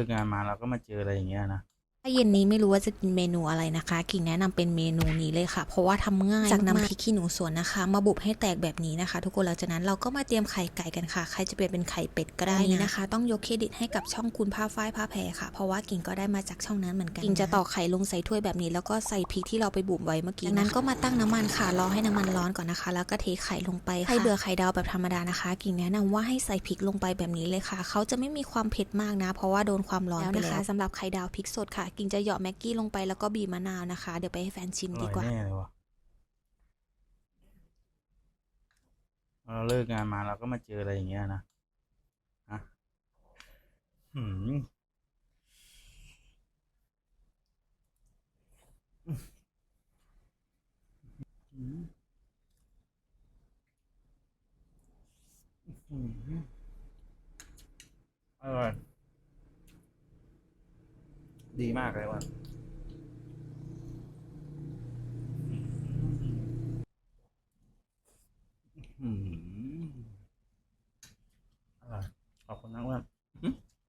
เลิกงานมาเราก็มาเจออะไรอย่างเงี้ยนะ ถ้าเย็นนี้ไม่รู้ว่าจะกินเมนูอะไรนะคะ กิ่งแนะนำเป็นเมนูนี้เลยค่ะ เพราะว่าทำง่ายจากนำพริกขี้หนูสวนนะคะ มาบุบให้แตกแบบนี้นะคะ ทุกคนหลังจากนั้นเราก็มาเตรียมไข่ไก่กันค่ะ ใครจะเปลี่ยนเป็นไข่เป็ดก็ได้นะนะคะ ต้องยกเครดิตให้กับช่องคุณผ้าฝ้ายผ้าแพรค่ะ เพราะว่ากิ่งก็ได้มาจากช่องนั้นเหมือนกัน กิ่งจะตอกไข่ลงใส่ถ้วยแบบนี้แล้วก็ใส่พริกที่เราไปบุบไว้เมื่อกี้จากนั้นก็มาตั้งน้ำมันค่ะ รอให้น้ำมันร้อนก่อนนะคะ แล้วก็เทไข่ลงไปค่ะใครเบื่อไข่ดาวแบบธรรมดานะคะ กิ่งแนะนำว่าให้ใส่พริกลงไปแบบนี้เลยค่ะ เขาจะไม่มีความเผ็ดมากนะ เพราะว่าโดนความร้อนไปแล้วนะคะสำหรับไข่ดาวพริกสดค่ะกิ่งจะเหยาะแม็กกี้ลงไปแล้วก็บีบมะนาวนะคะ เดี๋ยวไปให้แฟนชิมดีร่อยกว่าแน่เลยวะเราเลิกงานมาเราก็มาเจออะไรอย่างเงี้ยนะฮะหืมอืมอืมอร่อย ดีมากเลยว่ะอร่อยขอบคุณมากว่า